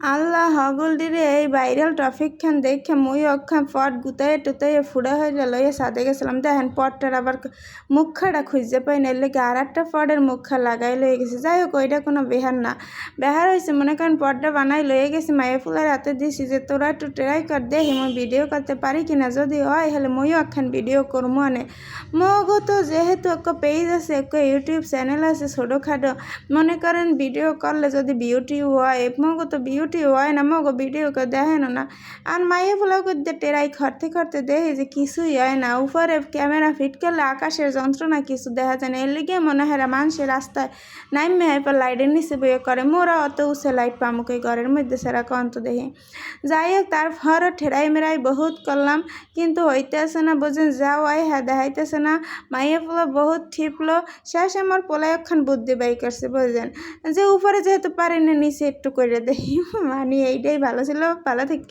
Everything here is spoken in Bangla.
আল্লাহ হগলডিরে এই ভাইরাল টপিক খান দেখে মুই অক্ষান পট গুতাইয়ে টুতাইয়ে ফুড়া হয়ে লইয়ে সাদে গেছিলাম। দেখেন, পটটার আবার মুখাটা খুঁজতে পাই না লেগে আর একটা পটের মুখা লাগাই লয়ে গেছে। যাই হোক, ওইটা কোনো বেহার না। বেহার হয়েছে মনে করেন পটটা বানাই লয়ে গেছি, মায়ের ফুলার হাতে দিছি যে, তোরা একটু ট্রাই কর, দেখি মই ভিডিও করতে পারি কিনা যদি হয় হলে মইও একখান ভিডিও করব আনে। মগো তো, যেহেতু একটা পেজ আছে একটা ইউটিউব চ্যানেল আছে ছোটোখাটো, মনে করেন ভিডিও করলে যদি বিউটি হয়, মগো তো বিউটি হয় না, মগো ভিডিও করে দেখেন না। আর মাইয়ে ফুলাও করতে টেরাই খরতে খরতে দেখে যে কিছুই হয় না। উপরে ক্যামেরা ফিট করলে আকাশের যন্ত্রণা কিছু দেখা যায় না। এর লিগে মনে হয় মানুষের রাস্তায় নাইমে হাইপার লাইটের নিচে বইয়ে করে। মোরা অত উসে লাইট পামুকে ঘরের মধ্যে, সেরা কন্ত দেখি। যাই হোক তারপরও ঠেরাই মেরাই বহুত করলাম, কিন্তু হইতেছে না বোঝেন যাও আই হ্যাঁ দেখাইতেছে না। মাইয়া পোলা বহুত ঠিপলো, শেষ আমার পোলাই ওখান বুদ্ধি বাই করছে বুঝলেন। যে উপরে যেহেতু পারেনি নিচে একটু করে দেখি। মানে এইটাই ভালো ছিল ভালো থাকেন